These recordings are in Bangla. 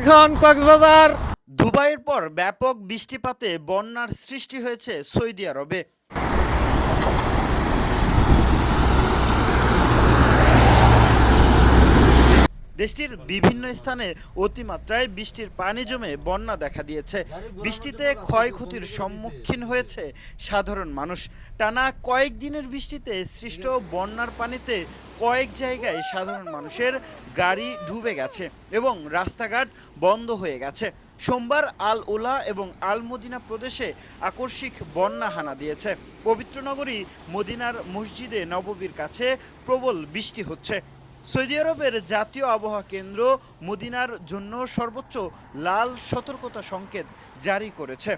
এখন কক্সবাজার। দুবাইয়ের পর ব্যাপক বৃষ্টিপাতে বন্যার সৃষ্টি হয়েছে সৌদি আরবে। দেশটির বিভিন্ন স্থানে অতিমাত্রায় বৃষ্টির পানি জমে বন্যা দেখা দিয়েছে। বৃষ্টিতে ক্ষয়ক্ষতির সম্মুখীন হয়েছে সাধারণ মানুষ। টানা কয়েকদিনের বৃষ্টিতে সৃষ্ট বন্যার পানিতে কয়েক জায়গায় সাধারণ মানুষের গাড়ি ডুবে গেছে এবং রাস্তাঘাট বন্ধ হয়ে গেছে। সোমবার আল ওলা এবং আল মদিনা প্রদেশে আকস্মিক বন্যা হানা দিয়েছে। পবিত্র নগরী মদিনার মসজিদে নববীর কাছে প্রবল বৃষ্টি হচ্ছে। সৌদি আরবের জাতীয় আবহাওয়া কেন্দ্র মদিনার জন্য সর্বোচ্চ লাল সতর্কতা সংকেত জারি করেছে।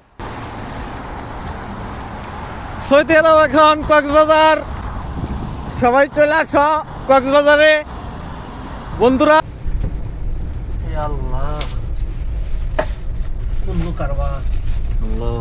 সৌদি আরব এখন কক্সবাজার। সবাই চলে আস কক্সবাজারে। বন্ধুরা। আল্লাহ। কারবার। আল্লাহ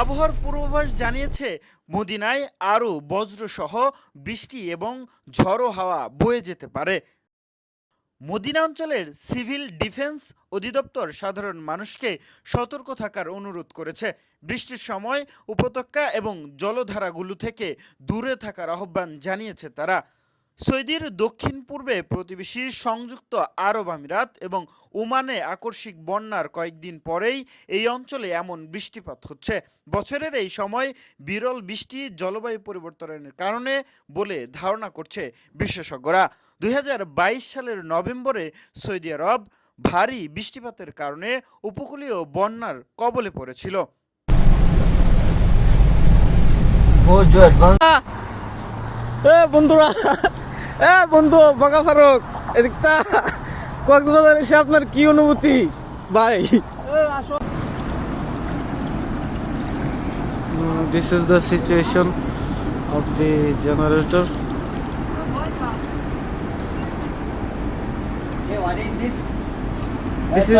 আবহাওয়ার পূর্বাভাস জানিয়েছে, মদিনায় আরও বজ্রসহ বৃষ্টি এবং ঝড়ো হাওয়া বয়ে যেতে পারে। মদিনা অঞ্চলের সিভিল ডিফেন্স অধিদপ্তর সাধারণ মানুষকে সতর্ক থাকার অনুরোধ করেছে। বৃষ্টির সময় উপত্যকা এবং জলধারাগুলো থেকে দূরে থাকার আহ্বান জানিয়েছে তারা। সৌদির দক্ষিণ পূর্বে প্রতিবেশী সংযুক্ত আরব আমিরাত এবং ওমানে আকস্মিক বন্যার কয়েকদিন পরেই এই অঞ্চলে এমন বৃষ্টিপাত হচ্ছে। বছরের এই সময় বিরল বৃষ্টি জলবায়ু পরিবর্তনের কারণে বলে ধারণা করছে বিশেষজ্ঞরা। দুই হাজার বাইশ সালের নভেম্বরে সৌদি আরব ভারী বৃষ্টিপাতের কারণে উপকূলীয় বন্যার কবলে পড়েছিল। বহুত জো অ্যাডভান্স এ বন্ধুরা এ বন্ধু বাঁকা ফারুক এদিকটা কক্সবাজার এসে আপনার কি অনুভূতি? ভাই। This is the situation of the generator this is